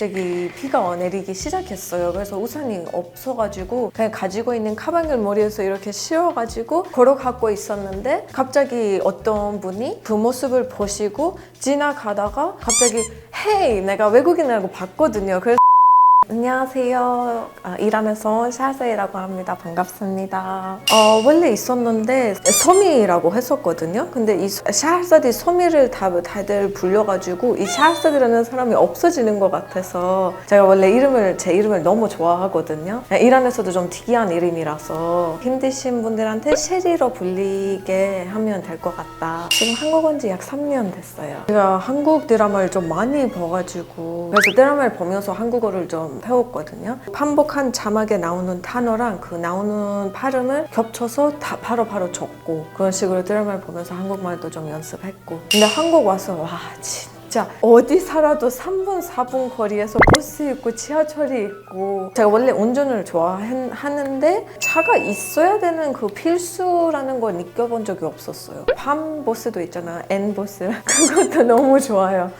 갑자기 비가 내리기 시작했어요. 그래서 우산이 없어가지고 그냥 가지고 있는 가방을 머리에서 이렇게 씌워가지고 걸어가고 있었는데 갑자기 어떤 분이 그 모습을 보시고 지나가다가 갑자기 헤이 내가 외국인이라고 봤거든요. 그래서 안녕하세요. 아, 이란에서 샤세이라고 합니다. 반갑습니다. 어, 원래 있었는데 소미라고 했었거든요. 근데 이 샤사디 소미를 다, 다들 불려가지고 이 샤사디라는 사람이 없어지는 것 같아서 제가 원래 이름을 제 이름을 너무 좋아하거든요. 이란에서도 좀 특이한 이름이라서 힘드신 분들한테 셰리로 불리게 하면 될 것 같다. 지금 한국 온 지 약 3년 됐어요. 제가 한국 드라마를 좀 많이 봐가지고 그래서 드라마를 보면서 한국어를 좀 배웠거든요. 반복한 자막에 나오는 단어랑 그 나오는 발음을 겹쳐서 다 바로바로 적고 그런 식으로 드라마를 보면서 한국말도 좀 연습했고 근데 한국 와서 와 진짜 어디 살아도 3분 4분 거리에서 버스 있고 지하철이 있고 제가 원래 운전을 좋아하는데 차가 있어야 되는 그 필수라는 걸 느껴본 적이 없었어요. 밤 버스도 있잖아 N 버스. 그것도 너무 좋아요.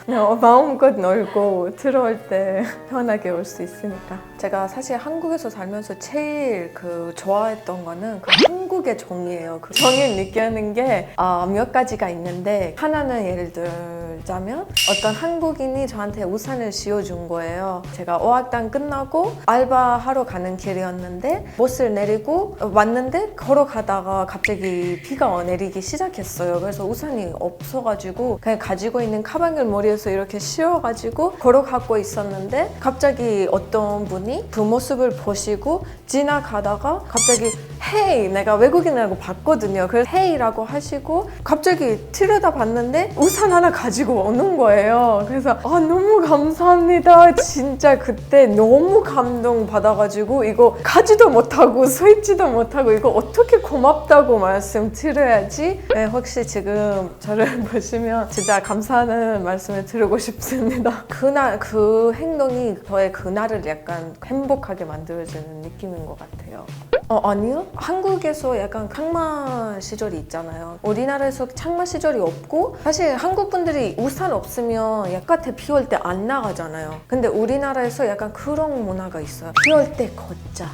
마음껏 놀고 들어올 때 편하게 올 수 있으니까 제가 사실 한국에서 살면서 제일 그 좋아했던 거는 그 한국의 정이에요. 그 정을 느끼는 게몇 가지가 있는데 하나는 예를 들자면 어떤 한국인이 저한테 우산을 씌워준 거예요. 제가 어학당 끝나고 알바하러 가는 길이었는데 버스를 내리고 왔는데 걸어가다가 갑자기 비가 내리기 시작했어요. 그래서 우산이 없어가지고 그냥 가지고 있는 가방을 머리에서 이렇게 씌워가지고 걸어가고 있었는데 갑자기 어떤 분이 그 모습을 보시고 지나가다가 갑자기 헤이 내가 외국인이라고 봤거든요. 그래서 헤이라고 하시고 갑자기 들여다 봤는데 우산 하나 가지고 오는 거예요. 그래서 아 너무 감사합니다. 진짜 그때 너무 감동 받아가지고 이거 가지도 못하고 서 있지도 못하고 이거 어떻게 고맙다고 말씀드려야지? 네, 혹시 지금 저를 보시면 진짜 감사하는 말씀을 드리고 싶습니다. 그날 그 행동이 저의 그날을 약간 행복하게 만들어주는 느낌인 것 같아요 어, 아니요. 한국에서 약간 강마 시절이 있잖아요. 우리나라에서 창마 시절이 없고 사실 한국 분들이 우산 없으면 약간에 비올 때 안 나가잖아요. 근데 우리나라에서 약간 그런 문화가 있어요. 비올 때 걷자.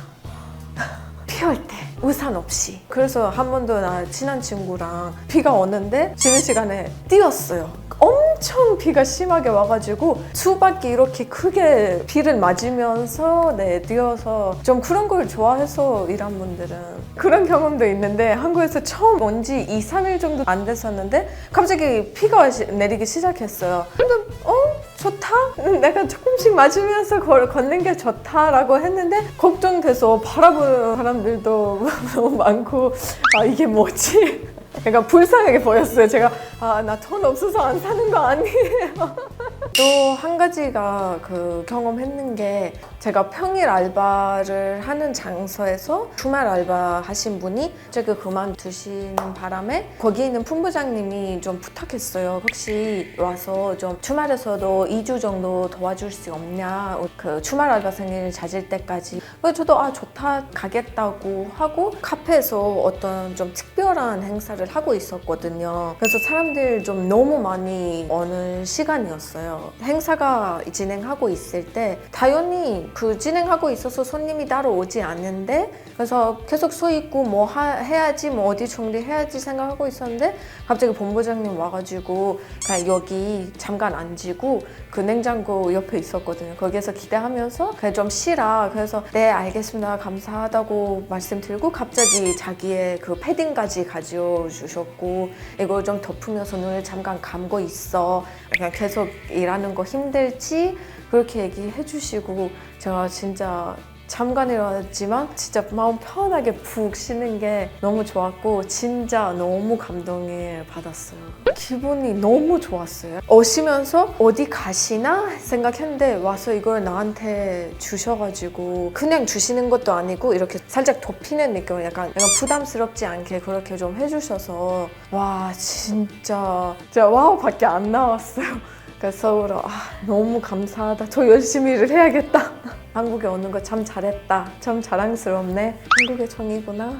때 우산 없이. 그래서 한 번도 나 친한 친구랑 비가 오는데 쉬는 시간에 뛰었어요. 엄청 비가 심하게 와가지고 수박이 이렇게 크게 비를 맞으면서 네 뛰어서 좀 그런 걸 좋아해서 이란 분들은 그런 경험도 있는데 한국에서 처음 온 지 2, 3일 정도 안 됐었는데 갑자기 비가 시- 내리기 시작했어요. 근데 어? 좋다? 음, 내가 조금씩 맞으면서 걸, 걷는 게 좋다라고 했는데 걱정돼서 바라보는 사람들도 너무 많고 아 이게 뭐지? 약간 불쌍하게 보였어요. 제가 아 나 돈 없어서 안 사는 거 아니에요. 또 한 가지가 그 경험했는 게 제가 평일 알바를 하는 장소에서 주말 알바 하신 분이 제가 그만두시는 바람에 거기 있는 품부장님이 좀 부탁했어요. 혹시 와서 좀 주말에서도 2주 정도 도와줄 수 없냐. 그 주말 알바생을 찾을 때까지. 그래서 저도 아 좋다 가겠다고 하고 카페에서 어떤 좀 특별한 행사를 하고 있었거든요. 그래서 사람들 좀 너무 많이 오는 시간이었어요. 행사가 진행하고 있을 때 당연히 그 진행하고 있어서 손님이 따로 오지 않는데 그래서 계속 서 있고 뭐 하- 해야지 뭐 어디 정리해야지 생각하고 있었는데 갑자기 본부장님 와가지고 그냥 여기 잠깐 앉고 그 냉장고 옆에 있었거든요. 거기에서 기대하면서 그냥 좀 쉬라. 그래서 네 알겠습니다. 감사하다고 말씀드리고 갑자기 자기의 그 패딩까지 가져 주셨고 이거 좀 덮으면서 눈을 잠깐 감고 있어. 그냥 계속 일하는 거 힘들지 그렇게 얘기해 주시고 제가 진짜 잠깐이었지만 진짜 마음 편하게 푹 쉬는 게 너무 좋았고 진짜 너무 감동을 받았어요. 기분이 너무 좋았어요. 오시면서 어디 가시나 생각했는데 와서 이걸 나한테 주셔가지고 그냥 주시는 것도 아니고 이렇게 살짝 덮이는 느낌, 약간, 약간 부담스럽지 않게 그렇게 좀 해주셔서 와 진짜 진짜 와우 밖에 안 나왔어요. 그래서 서울어 아, 너무 감사하다. 저 열심히 일을 해야겠다. 한국에 오는 거 참 잘했다. 참 자랑스럽네. 한국의 정이구나.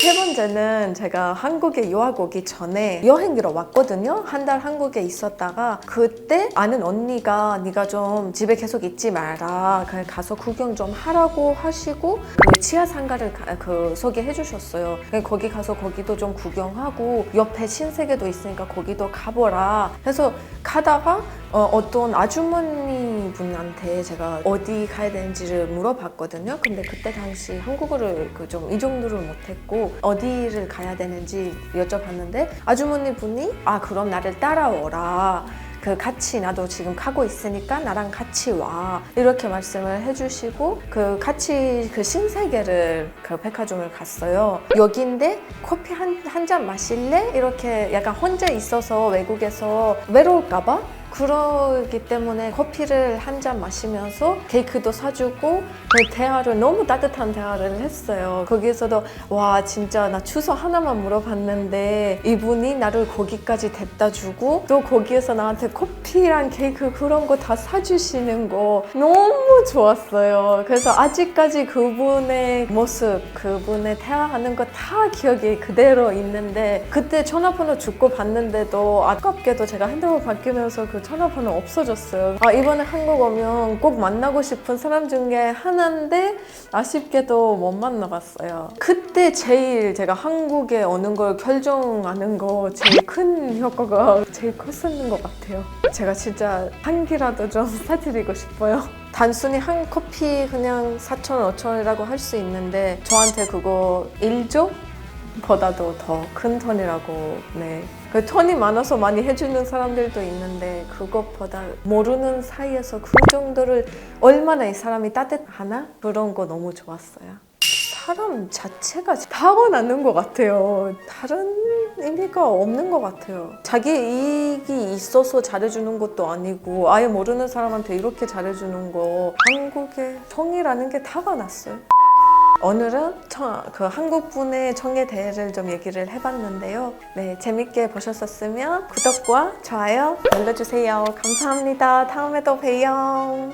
세 번째는 제가 한국에 유학 오기 전에 여행으로 왔거든요. 한 달 한국에 있었다가 그때 아는 언니가 네가 좀 집에 계속 있지 마라. 그냥 가서 구경 좀 하라고 하시고 그 지하 상가를 가- 그 소개해 주셨어요. 거기 가서 거기도 좀 구경하고 옆에 신세계도 있으니까 거기도 가보라. 해서 가다가 어, 떤 아주머니 분한테 제가 어디 가야 되는지 를 물어봤거든요. 근데 그때 당시 한국어를 그 좀 이 정도를 못했고 어디를 가야 되는지 여쭤봤는데 아주머니 분이 아 그럼 나를 따라오라. 그 같이 나도 지금 가고 있으니까 나랑 같이 와 이렇게 말씀을 해주시고 그 같이 그 신세계를 그 백화점을 갔어요 여기인데 커피 한 한 잔 마실래 이렇게 약간 혼자 있어서 외국에서 외로울까봐 그러기 때문에 커피를 한 잔 마시면서 케이크도 사주고 그 대화를 너무 따뜻한 대화를 했어요. 거기에서도 와 진짜 나 주소 하나만 물어봤는데 이분이 나를 거기까지 데려다 주고 또 거기에서 나한테 커피랑 케이크 그런 거 다 사주시는 거 너무 좋았어요. 그래서 아직까지 그분의 모습, 그분의 대화하는 거 다 기억이 그대로 있는데 그때 전화번호 주고 받는데도 아깝게도 제가 핸드폰 바뀌면서 그 전화번호 없어졌어요. 아 이번에 한국 오면 꼭 만나고 싶은 사람 중에 하나인데 아쉽게도 못 만나봤어요. 그때 제일 제가 한국에 오는 걸 결정하는 거 제일 큰 효과가 제일 컸었는 것 같아요. 제가 진짜 한 끼라도 좀 사드리고 싶어요. 단순히 한 커피 그냥 4천, 5천이라고 할 수 있는데 저한테 그거 1조? 보다도 더 큰 톤이라고 네. 그 톤이 많아서 많이 해주는 사람들도 있는데 그것보다 모르는 사이에서 그 정도를 얼마나 이 사람이 따뜻하나 그런 거 너무 좋았어요. 사람 자체가 타고나는 것 같아요. 다른 의미가 없는 것 같아요. 자기 이익이 있어서 잘해주는 것도 아니고 아예 모르는 사람한테 이렇게 잘해주는 거 한국의 정이라는 게 타고났어요. 오늘은 청, 그 한국분의 청에 대해를 좀 얘기를 해봤는데요. 네, 재밌게 보셨었으면 구독과 좋아요 눌러주세요. 감사합니다. 다음에도 봬요.